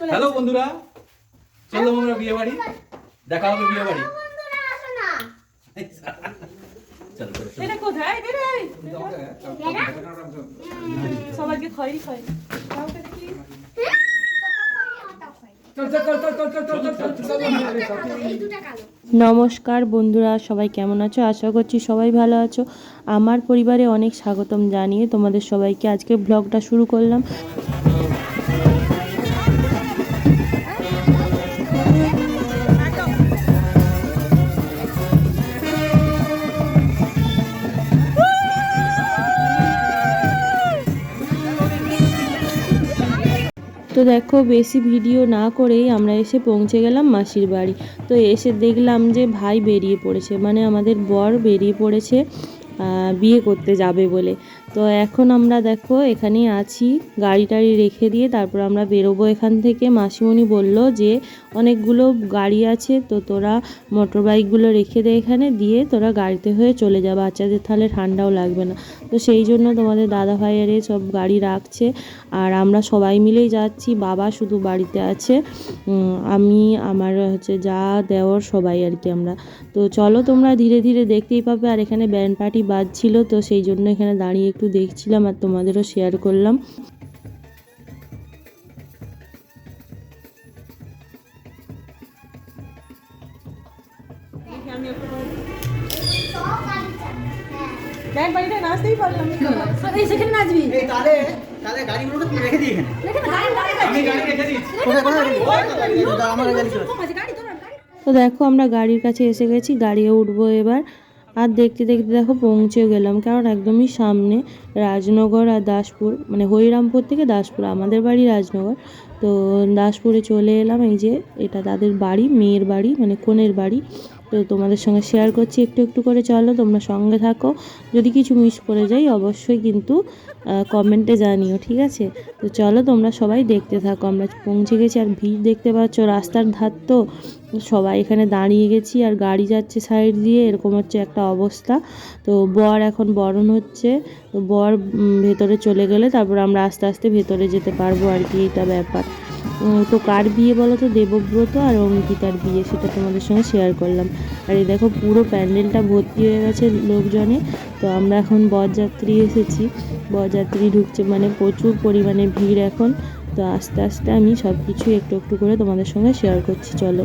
Hello বন্ধুরা চলো আমরা বিয়ে বাড়ি দেখা হবে বিয়ে বাড়ি সবাইকে খয় নমস্কার বন্ধুরা সবাই কেমন আছো আশা করছি সবাই ভালো আছো আমার পরিবারে অনেক স্বাগতম জানিয়ে তোমাদের সবাইকে আজকে ব্লগটা শুরু করলাম তো দেখো, বেশি ভিডিও না করেই আমরা এসে পৌঁছে গেলাম মাসির বাড়ি। তো এসে দেখলাম যে ভাই বেরিয়ে পড়েছে মানে আমাদের বর বেরিয়ে পড়েছে বিয়ে করতে যাবে বলে। তো এখন আমরা দেখো এখানে আছি, গাড়ি টাড়ি রেখে দিয়ে তারপর আমরা বেরোবো এখান থেকে। মাসিমণি বলল যে অনেকগুলো গাড়ি আছে, তো তোরা মোটর বাইকগুলো রেখে দে এখানে, দিয়ে তোরা গাড়িতে হয়ে চলে যা। বাচ্চাদের তাহলে ঠান্ডাও লাগবে না। তো সেই জন্য তোমাদের দাদা ভাইয়ের সব গাড়ি রাখছে, আর আমরা সবাই মিলেই যাচ্ছি। বাবা শুধু বাড়িতে আছে আমি, আমার হচ্ছে যা দেওয়ার সবাই আর কি আমরা। তো চলো তোমরা ধীরে ধীরে দেখতেই পাবে, আর এখানে ব্যান্ড পার্টি বাজছিল, তো সেই জন্য এখানে দাঁড়িয়ে একটু দেখছিলাম আর তোমাদেরও শেয়ার করলাম। বাড়িতে নাচতেই পারলাম। এই সেখানে নাচবি এই তাহলে তাহলে গাড়িগুলো তুমি রেখে দিই এখানে। আমি গাড়ি রেখে দিচ্ছি কোথায় কোথায়? আমার গাড়ি চলে। গাড়ি তো দেখো আমরা গাড়ির কাছে এসে গেছি গাড়িও উঠবো এবার। আর দেখতে দেখতে দেখো পৌঁছেও গেলাম কারণ একদমই সামনে রাজনগর আর দাসপুর মানে হরিরামপুর থেকে দাসপুর আমাদের বাড়ি রাজনগর। তো দাসপুরে চলে এলাম এই যে এটা তাদের বাড়ি মেয়ের বাড়ি মানে কনের বাড়ি। তো তোমাদের সঙ্গে শেয়ার করছি, একটু একটু করে চলো, তোমরা সঙ্গে থাকো। যদি কিছু মিস করে যাই, অবশ্যই কিন্তু কমেন্টে জানিও, ঠিক আছে? তো চলো, তোমরা সবাই দেখতে থাকো। আমরা পৌঁছে গেছি আর ভিড় দেখতে পাচ্ছ, রাস্তার ধার তো সবাই এখানে দাঁড়িয়ে গেছি আর গাড়ি যাচ্ছে সাইড দিয়ে, এরকম হচ্ছে একটা অবস্থা। তো বর এখন বরণ হচ্ছে, তো বর ভেতরে চলে গেলে তারপর আমরা আস্তে আস্তে ভেতরে যেতে পারব আর কি, এটা ব্যাপার। তো কার বিয়ে বলো তো? দেবব্রত আর অঙ্কিতার বিয়ে, সেটা তোমাদের সঙ্গে শেয়ার করলাম। আর এই দেখো, পুরো প্যান্ডেলটা ভর্তি হয়ে গেছে লোকজনে। তো আমরা এখন বরযাত্রী এসেছি। বরযাত্রী ঢুকছে মানে প্রচুর পরিমাণে ভিড় এখন। তো আস্তে আস্তে আমি সব কিছু একটু একটু করে তোমাদের সঙ্গে শেয়ার করছি, চলো।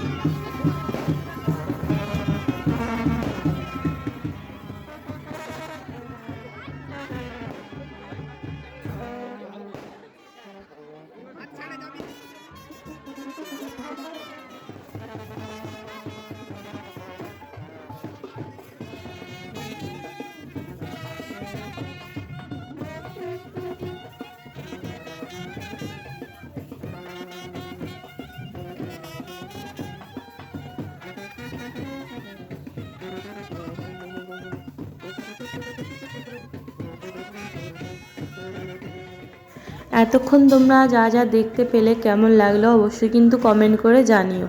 এতক্ষণ তোমরা যা যা দেখতে পেলে কেমন লাগল অবশ্যই কিন্তু কমেন্ট করে জানিও।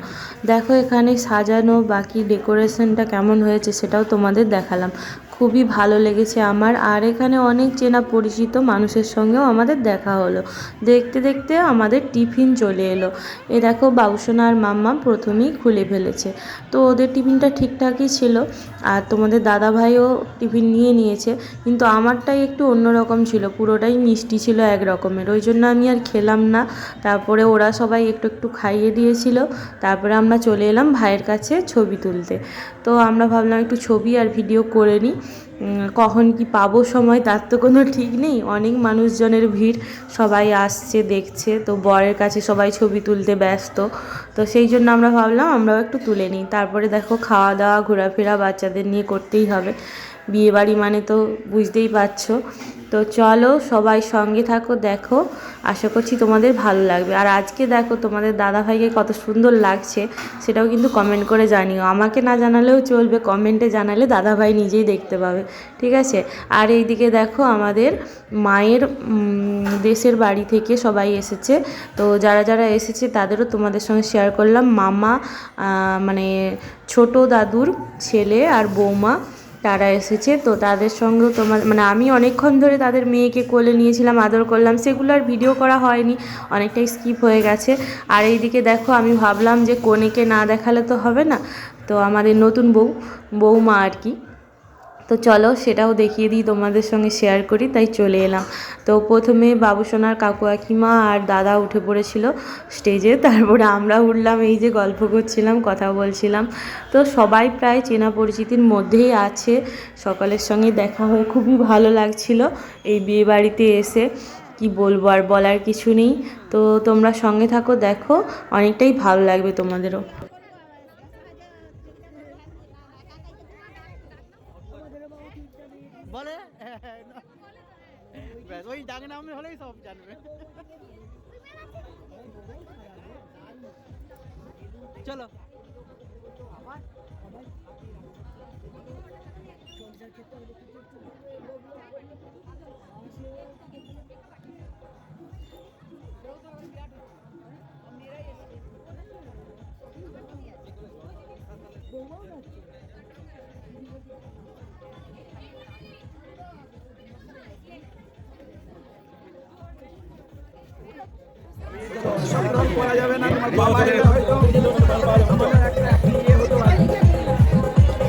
দেখো এখানে সাজানো বাকি ডেকোরেশনটা কেমন হয়েছে সেটাও তোমাদের দেখালাম। খুবই ভালো লেগেছে আমার। আর এখানে অনেক চেনা পরিচিত মানুষের সঙ্গেও আমাদের দেখা হলো। দেখতে দেখতে আমাদের টিফিন চলে এলো। এ দেখো বাবুসোনা আর মাম্মা প্রথমেই খুলে ফেলেছে। তো ওদের টিফিনটা ঠিকঠাকই ছিল। আর তোমাদের দাদা ভাইও টিফিন নিয়ে নিয়েছে। কিন্তু আমারটাই একটু অন্যরকম ছিল। পুরোটাই মিষ্টি ছিল এক রকমের ওই জন্য আমি আর খেলাম না। তারপরে ওরা সবাই একটু একটু খাইয়ে দিয়েছিল। তারপরে আমরা চলে এলাম ভাইয়ের কাছে ছবি তুলতে। তো আমরা ভাবলাম একটু ছবি আর ভিডিও করে নিই। কখন কি পাবো সময় তার তো কোনো ঠিক নেই। অনেক মানুষজনের ভিড়, সবাই আসছে, দেখছে। তো বরের কাছে সবাই ছবি তুলতে ব্যস্ত। তো সেই জন্য আমরা ভাবলাম আমরাও একটু তুলে নিই। তারপরে দেখো খাওয়া দাওয়া, ঘোরাফেরা বাচ্চাদের নিয়ে করতেই হবে। বিয়েবাড়ি মানে তো বুঝতেই পারছ। তো চলো সবাই সঙ্গে থাকো, দেখো। আশা করছি তোমাদের ভালো লাগবে। আর আজকে দেখো তোমাদের দাদা ভাইকে কত সুন্দর লাগছে, সেটাও কিন্তু কমেন্ট করে জানিও। আমাকে না জানালেও চলবে কমেন্টে জানালে দাদা ভাই নিজেই দেখতে পাবে, ঠিক আছে? আর এইদিকে দেখো আমাদের মায়ের দেশের বাড়ি থেকে সবাই এসেছে। তো যারা যারা এসেছে তাদেরও তোমাদের সঙ্গে শেয়ার করলাম। মামা মানে ছোট দাদুর ছেলে আর বৌমা। তারা এসেছে। তো তাদের সঙ্গেও তোমার মানে আমি অনেকক্ষণ ধরে তাদের মেয়েকে কোলে নিয়েছিলাম, আদর করলাম। সেগুলো আর ভিডিও করা হয়নি, অনেকটাই স্কিপ হয়ে গেছে। আর এইদিকে দেখো, আমি ভাবলাম যে কনেকে না দেখালে তো হবে না। তো আমাদের নতুন বউ বৌমা আর কি। তো চলো সেটাও দেখিয়ে দিই, তোমাদের সঙ্গে শেয়ার করি, তাই চলে এলাম। তো প্রথমে বাবুসোনার কাকু কাকিমা আর দাদা উঠে পড়েছিল স্টেজে তারপরে আমরা উঠলাম, এই যে গল্প করছিলাম, কথা বলছিলাম। তো সবাই প্রায় চেনা পরিচিতির মধ্যেই আছে, সকলের সঙ্গে দেখা হয়ে খুবই ভালো লাগছিল এই বিয়ে বাড়িতে এসে। কি বলব আর বলার কিছু নেই। তো তোমরা সঙ্গে থাকো, দেখো, অনেকটাই ভালো লাগবে তোমাদেরও। ডাক নামে হলেই সব জানবে। চলো।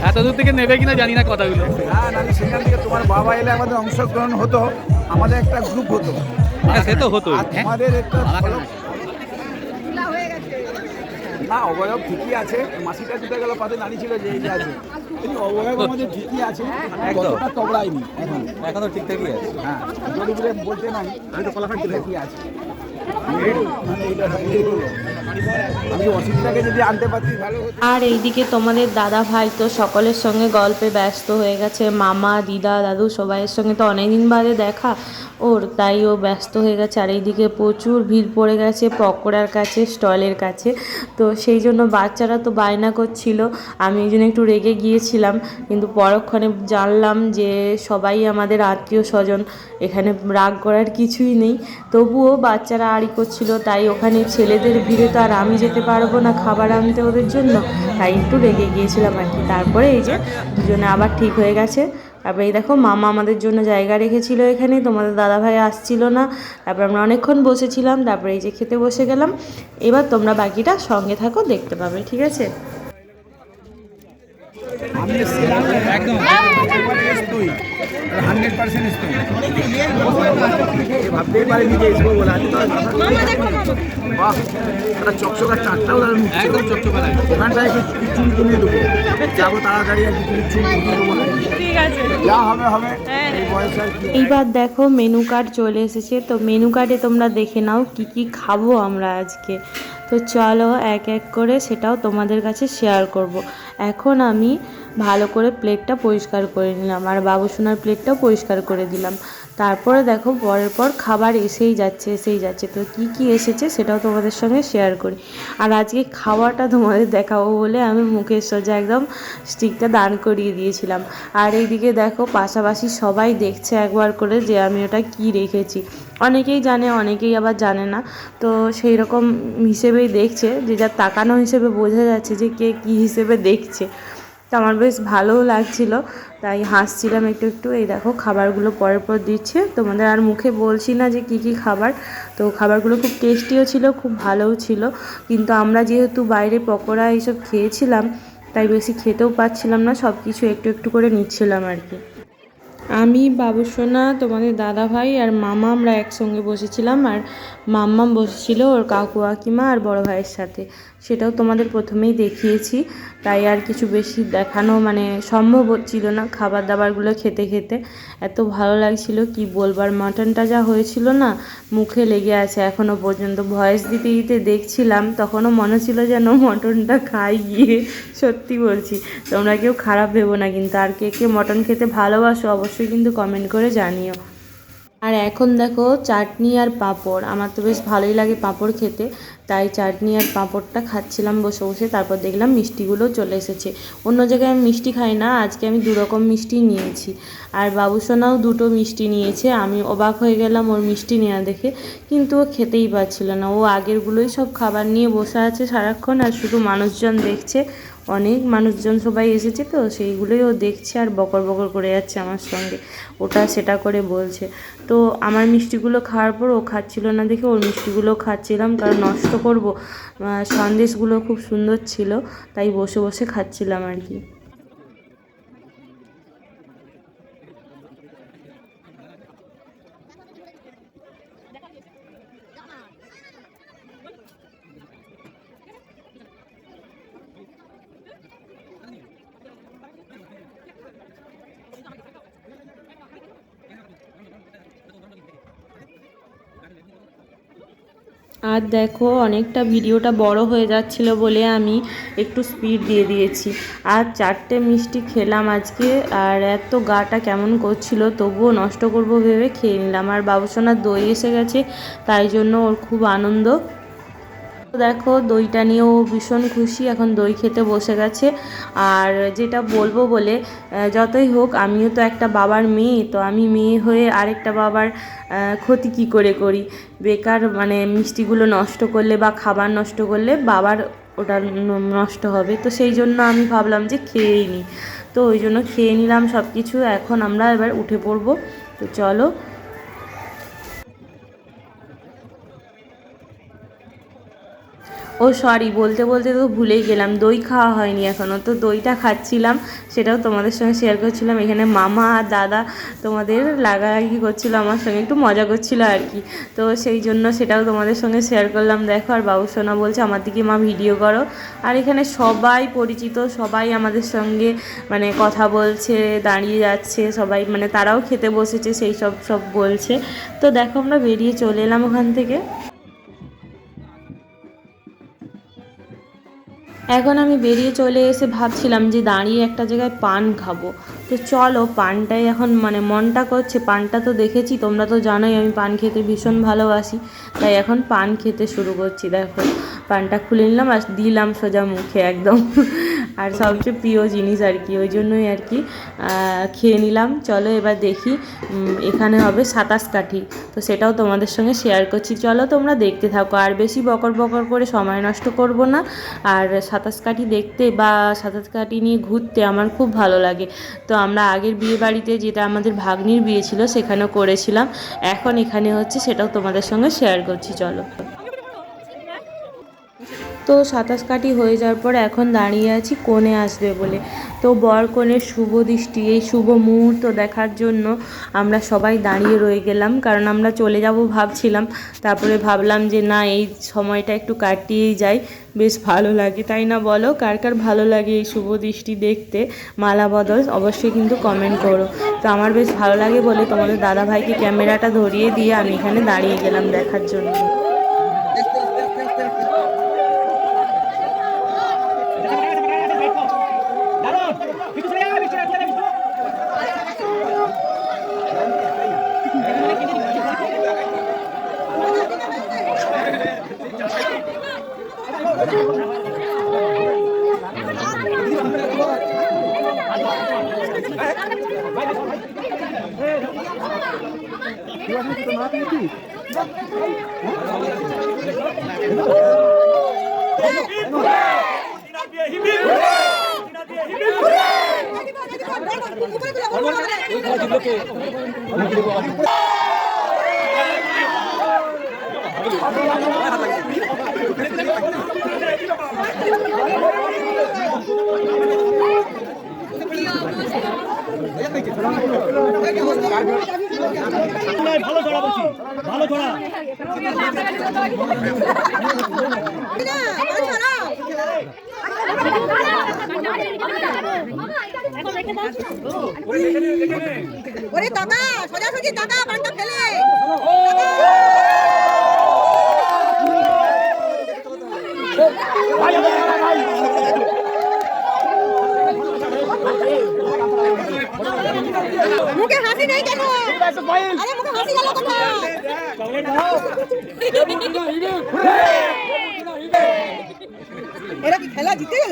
এত দূর থেকে নেবে কিনা জানি না কথাগুলো। না না সেখান থেকে তোমার বাবা এলে আমাদের অংশগ্রহণ হতো আমাদের একটা গ্রুপ হতো। হ্যাঁ সে তো হতো আর তোমাদের একটা না অবয়ব ঠিকই আছে মাসিটা দুটো গেল পাতে নারী ছিল যে এই আছে। কিন্তু অবয়ব আমাদের ঠিকই আছে। কতটা তবড়ায়নি এখন। এখন ঠিকঠাকই আছে। হ্যাঁ জোরে বলতে নাই আমি তো কলাফাট ঠিকই আছে। মানে এটা আর এইদিকে তোমাদের দাদা ভাই তো সকলের সঙ্গে গল্পে ব্যস্ত হয়ে গেছে। মামা, দিদা, দাদু সবাইয়ের সঙ্গে তো অনেকদিন বাদে দেখা ওর, তাই ও ব্যস্ত হয়ে গেছে। আর এইদিকে প্রচুর ভিড় পড়ে গেছে পকোড়ার কাছে, স্টলের কাছে। তো সেই জন্য বাচ্চারা তো বায়না করছিল। আমি এই জন্য একটু রেগে গিয়েছিলাম। কিন্তু পরক্ষণে জানলাম যে সবাই আমাদের আত্মীয় স্বজন এখানে রাগ করার কিছুই নেই। তবুও বাচ্চারা আড়ি করছিল, তাই ওখানে ছেলেদের ভিড়ে তো আর আমি যেতে পারব না খাবার আনতে ওদের জন্য তাই একটু রেগে গিয়েছিলাম আর কি। তারপরে এই যে দুজনে আবার ঠিক হয়ে গেছে। তারপরে এই দেখো মামা আমাদের জন্য জায়গা রেখেছিল এখানে তোমাদের দাদাভাই আসছিল না। তারপর আমরা অনেকক্ষণ বসেছিলাম তারপরে এই যে খেতে বসে গেলাম। এবার তোমরা বাকিটা সঙ্গে থাকো দেখতে পাবে ঠিক আছে? আমি এসেছিলাম একদম। তুই হান্ড্রেড পার্সেন্ট তুই ভাবতেই পারিনি যে এসবো বলে আজকে তো আর ভাষা বাহ একটা চকচকা চারটাও দাঁড়ানো একদম চকচকা লাগে ওখানটায় একটু চুল কিনে দেবো। যাব তাড়াতাড়ি আর কিছু চুল কিনে দেবো না ঠিক আছে। যা হবে হবে। এই বয়সে আর কি। এইবার দেখো মেনু কার্ড চলে এসেছে। তো মেনু কার্ডে তোমরা দেখে নাও কি কি খাব আমরা আজকে। তো চলো এক এক করে সেটাও তোমাদের কাছে শেয়ার করব। এখন আমি ভালো করে প্লেটটা পরিষ্কার করে নিলাম আর বাবুসোনার প্লেটটাও পরিষ্কার করে দিলাম। তারপরে দেখো পরের পর খাবার এসেই যাচ্ছে এসেই যাচ্ছে। তো কি কি এসেছে সেটাও তোমাদের সঙ্গে শেয়ার করি। আর আজকে খাওয়াটা তোমাদের দেখাবো বলে আমি মুখের সোজা একদম স্টিকটা দান করিয়ে দিয়েছিলাম। আর এইদিকে দেখো পাশাপাশি সবাই দেখছে একবার করে যে আমি ওটা কি রেখেছি। অনেকেই জানে, অনেকেই আবার জানে না। তো সেই রকম হিসেবেই দেখছে। যে যার তাকানো হিসেবে বোঝা যাচ্ছে যে কে কী হিসেবে দেখছে। তো আমার বেশ ভালোও লাগছিল, তাই হাসছিলাম একটু একটু। এই দেখো, খাবারগুলো পরের পর দিচ্ছে। তোমাদের আর মুখে বলছি না যে কি কি খাবার। তো খাবারগুলো খুব টেস্টিও ছিল, খুব ভালোও ছিল। কিন্তু আমরা যেহেতু বাইরে পকোড়া এইসব খেয়েছিলাম, তাই বেশি খেতেও পাচ্ছিলাম না সব কিছু একটু একটু করে নিচ্ছিলাম আর কি। আমি, বাবুসোনা, তোমাদের দাদা ভাই আর মামা আমরা একসঙ্গে বসেছিলাম। আর মাম্মাম বসেছিল ওর কাকু, কাকিমা আর বড় ভাইয়ের সাথে। সেটাও তোমাদের প্রথমেই দেখিয়েছি। তাই আর কিছু বেশি দেখানো মানে সম্ভব হচ্ছিল না খাবার দাবারগুলো খেতে খেতে। এত ভালো লাগছিল কি বলবার মাটনটা যা হয়েছিল না, মুখে লেগে আছে। এখনও পর্যন্ত ভয়েস দিতে দিতে দেখছিলাম, তখনও মনে ছিল যেন মটনটা খাই গিয়ে, সত্যি বলছি। তোমরা কেউ খারাপ ভেবো না কিন্তু, আর কে কে মটন খেতে ভালোবাসো অবশ্যই কিন্তু কমেন্ট করে জানিও। আর এখন দেখো চাটনি আর পাঁপড়। আমার তো বেশ ভালোই লাগে পাঁপড় খেতে। তাই চাটনি আর পাঁপড়টা খাচ্ছিলাম বসে বসে, তারপর দেখলাম মিষ্টিগুলোও চলে এসেছে। অন্য জায়গায় আমি মিষ্টি খাই না, আজকে আমি দুরকম মিষ্টি নিয়েছি। আর বাবুসোনাও দুটো মিষ্টি নিয়েছে, আমি অবাক হয়ে গেলাম ওর মিষ্টি নেওয়া দেখে। কিন্তু ও খেতেই পারছিল না। ও আগেরগুলোই সব খাবার নিয়ে বসে আছে সারাক্ষণ, আর শুধু মানুষজন দেখছে। অনেক মানুষজন সবাই এসেছে তো, সেইগুলোই ও দেখছে আর বকর বকর করে যাচ্ছে আমার সঙ্গে। ওটা সেটা করে বলছে। তো আমার মিষ্টিগুলো খাওয়ার পর ও খাচ্ছিল না দেখে, ওর মিষ্টিগুলো খাচ্ছিলাম কারণ নষ্ট করব। সন্দেশগুলো খুব সুন্দর ছিল, তাই বসে বসে খাচ্ছিলাম আর কি। আর দেখো অনেকটা ভিডিওটা বড় হয়ে যাচ্ছিল বলে আমি একটু স্পিড দিয়ে দিয়েছি। আর চারটে মিষ্টি খেলাম আজকে, আর এত গাটা কেমন করছিল তবুও নষ্ট করব ভেবে খেয়ে নিলাম। আর বাবুসোনার দই এসে গেছে, তাই জন্য ওর খুব আনন্দ। দেখো দইটা নিয়েও ভীষণ খুশি, এখন দই খেতে বসে গেছে। আর যেটা বলব বলে যতই হোক, আমিও তো একটা বাবার মেয়ে, তো আমি মেয়ে হয়ে আরেকটা বাবার ক্ষতি কী করে করি? বেকার মানে মিষ্টিগুলো নষ্ট করলে বা খাবার নষ্ট করলে বাবার ওটা নষ্ট হবে। তো সেই জন্য আমি ভাবলাম যে খেয়েই নিই। তো ওই জন্য খেয়ে নিলাম সব কিছু এখন আমরা এবার উঠে পড়ব। তো চলো ও সরি, বলতে বলতে তো ভুলেই গেলাম। দই খাওয়া হয়নি এখনও তো দইটা খাচ্ছিলাম, সেটাও তোমাদের সঙ্গে শেয়ার করছিলাম। এখানে মামা আর দাদা তোমাদের লাগালাগি করছিল, আমার সঙ্গে একটু মজা করছিল আর কি। তো সেই জন্য সেটাও তোমাদের সঙ্গে শেয়ার করলাম। দেখো, আর বাবু সোনা বলছে, আমার দিকে মা ভিডিও করো। আর এখানে সবাই পরিচিত, সবাই আমাদের সঙ্গে মানে কথা বলছে, দাঁড়িয়ে যাচ্ছে, সবাই মানে তারাও খেতে বসেছে, সেই সব সব বলছে। তো দেখো, আমরা বেরিয়ে চলে এলাম ওখান থেকে। এখন আমি বেরিয়ে চলে এসে ভাবছিলাম যে দাঁড়িয়ে একটা জায়গায় পান খাব। তো চলো, পানটাই এখন মানে মনটা করছে, পানটা তো দেখেছি, তোমরা তো জানোই আমি পান খেতে ভীষণ ভালোবাসি। তাই এখন পান খেতে শুরু করছি, দেখো। পানটা খুলে নিলাম আর দিলাম সোজা মুখে একদম। আর সবচেয়ে প্রিয় জিনিস আর কি, ওই জন্যই আর কি খেয়ে নিলাম। চলো এবার দেখি এখানে হবে সাতাশ কাঠি। তো সেটাও তোমাদের সঙ্গে শেয়ার করছি। চলো তোমরা দেখতে থাকো, আর বেশি বকর বকর করে সময় নষ্ট করব না। আর সাতাশ কাঠি দেখতে বা সাতাশ কাঠি নিয়ে ঘুরতে আমার খুব ভালো লাগে। তো আমরা আগের বিয়ে বাড়িতে যেটা আমাদের ভাগ্নির বিয়ে ছিল, সেখানেও করেছিলাম। এখন এখানে হচ্ছে, সেটাও তোমাদের সঙ্গে শেয়ার করছি, চলো। তো সাতাশ কাঠি হয়ে যাওয়ার পর এখন দাঁড়িয়ে আছি কোণে আসবে বলে। তো বর কনের শুভ দৃষ্টি, এই শুভ মুহূর্ত দেখার জন্য আমরা সবাই দাঁড়িয়ে রয়ে গেলাম। কারণ আমরা চলে যাব ভাবছিলাম, তারপরে ভাবলাম যে না, এই সময়টা একটু কাটিয়েই যাই। বেশ ভালো লাগে, তাই না বলো? কার কার ভালো লাগে এই শুভ দৃষ্টি দেখতে? মালা, বদল অবশ্যই কিন্তু কমেন্ট করো। তো আমার বেশ ভালো লাগে বলে তোমাদের দাদা ভাইকে ক্যামেরাটা ধরিয়ে দিয়ে আমি এখানে দাঁড়িয়ে গেলাম দেখার জন্য। Look at ভালো ধরা বলছি ভালো ধরা ওরে দাদা সোজাসুজি দাদা বান্ডা ফেলে। মুখে হাসি নেই কেন? আরে মুখে হাসি গেল এরা কি খেলা জিতে গেল?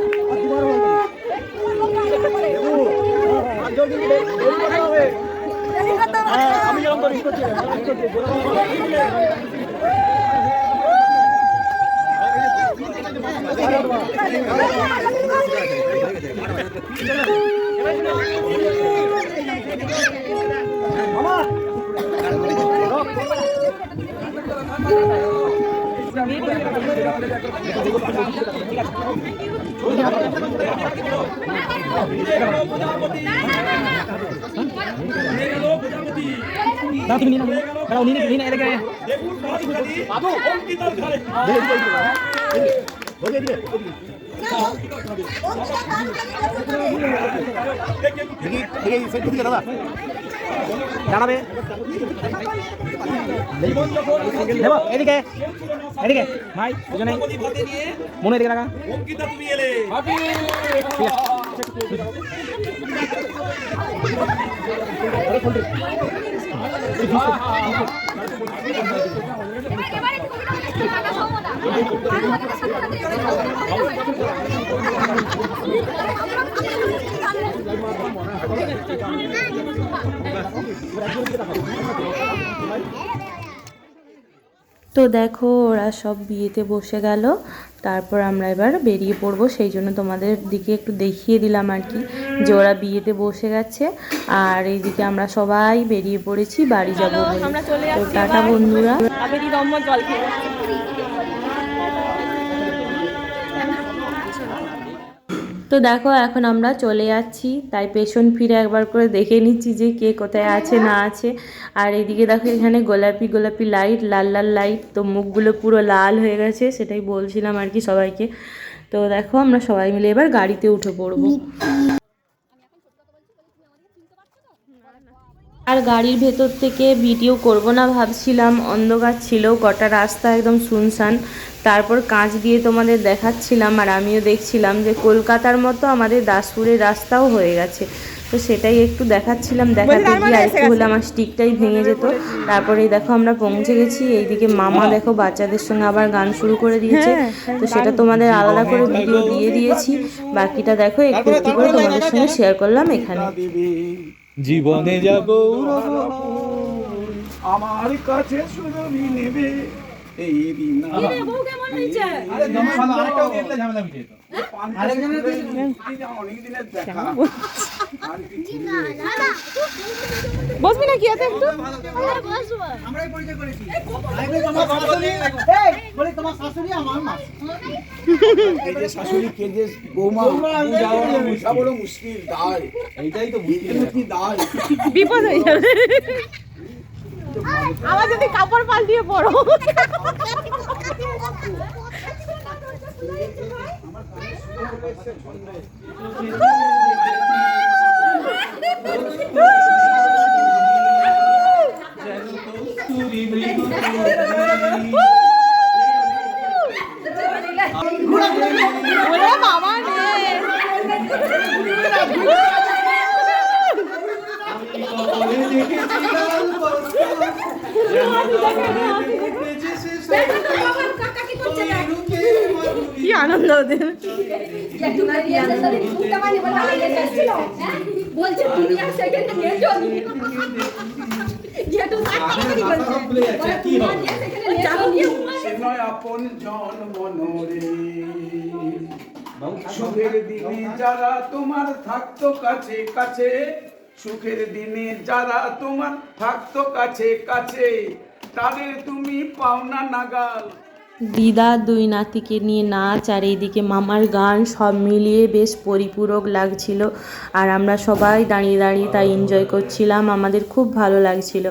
আমি যেরকম করি দাও তুমি নিয়ে নাও দাঁড়াও নিয়ে নিয়ে এদিকে আয়। দেখি দেখি সেই দিকে দাদা দাঁড়াবে। এদিকে এদিকে। ভাই দুজনে মনে এদিকে লাগা। তো দেখো ওরা সব বিয়েতে বসে গেল। তারপর আমরা এবার বেরিয়ে পড়ব। সেই জন্য তোমাদের দিকে একটু দেখিয়ে দিলাম আর কি যে ওরা বিয়েতে বসে গেছে। আর এইদিকে আমরা সবাই বেরিয়ে পড়েছি বাড়ি যাব তো টাটা বন্ধুরা। তো দেখো, এখন আমরা চলে যাচ্ছি। তাই পেছন ফিরে একবার করে দেখে নিচ্ছি যে কে কোথায় আছে, না আছে। আর এদিকে দেখো, এখানে গোলাপি গোলাপি লাইট, লাল লাল লাইট। তো মুখগুলো পুরো লাল হয়ে গেছে, সেটাই বলছিলাম আর কি সবাইকে। তো দেখো, আমরা সবাই মিলে এবার গাড়িতে উঠে পড়ব। আর গাড়ির ভেতর থেকে ভিডিও করব না ভাবছিলাম। অন্ধকার ছিল গোটা রাস্তা একদম শুনশান। তারপর কাঁচ দিয়ে তোমাদের দেখাচ্ছিলাম আর আমিও দেখছিলাম যে কলকাতার মতো আমাদের দাসপুরের রাস্তাও হয়ে গেছে। তো সেটাই একটু দেখাচ্ছিলাম দেখাতে গিয়ে আর একটু হলে আমার স্টিকটাই ভেঙে যেত। তারপরে দেখো আমরা পৌঁছে গেছি এইদিকে মামা দেখো বাচ্চাদের সঙ্গে আবার গান শুরু করে দিয়েছে। তো সেটা তোমাদের আলাদা করে ভিডিও দিয়ে দিয়েছি। বাকিটা দেখো একটু একটু করে তোমাদের সঙ্গে শেয়ার করলাম এখানে। জীবনে যা গৌরব আমার কাছে নেবে। এই দিন বউ কেমন হয়েছে? আরে দমে ভালো আরেকটাও দিয়ে ঝামেলা মিটে যেত অনেক দিনের দেখা। আর কি বসবি না কি আছে একটু? এই যে শাশুড়ি কে যে বৌমা বুঝা বড় মুশকিল। দায়। এইটাই তো বুঝতে এর কি দায়। বিপদ হয়ে যাবে। আবার যদি কাপড় পাল্টিয়ে পড়ো। ওরে আপন জন মনরে। সুখের দিনে যারা তোমার থাকতো কাছে কাছে। সুখের দিনে যারা তোমার থাকতো কাছে কাছে। তাদের তুমি পাওনা নাগাল। দিদা দুই নাতিকে নিয়ে নাচ আর এইদিকে মামার গান সব মিলিয়ে বেশ পরিপূরক লাগছিল আর আমরা সবাই দাঁড়িয়ে দাঁড়িয়ে তাই এনজয় করছিলাম আমাদের খুব ভালো লাগছিল।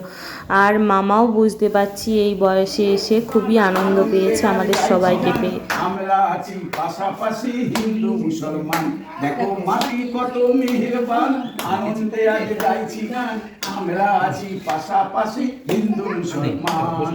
আর মামাও বুঝতে পারছি এই বয়সে এসে খুবই আনন্দ পেয়েছে আমাদের সবাইকে পেয়ে। আমরা আছি পাশাপাশি হিন্দু মুসলমান। দেখো মাটি কত মেহেরবান আনন্দে আজ গাইছি গান। আমরা আছি পাশাপাশি হিন্দু মুসলমান।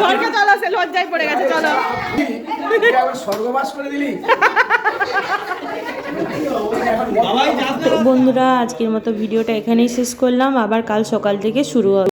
ঘরকে চলো সে লজ্জায় পড়ে গেছে চলো। স্বর্গবাস করে দিলি? তো বন্ধুরা আজকের মতো ভিডিওটা এখানেই শেষ করলাম। আবার কাল সকাল থেকে শুরু হবে।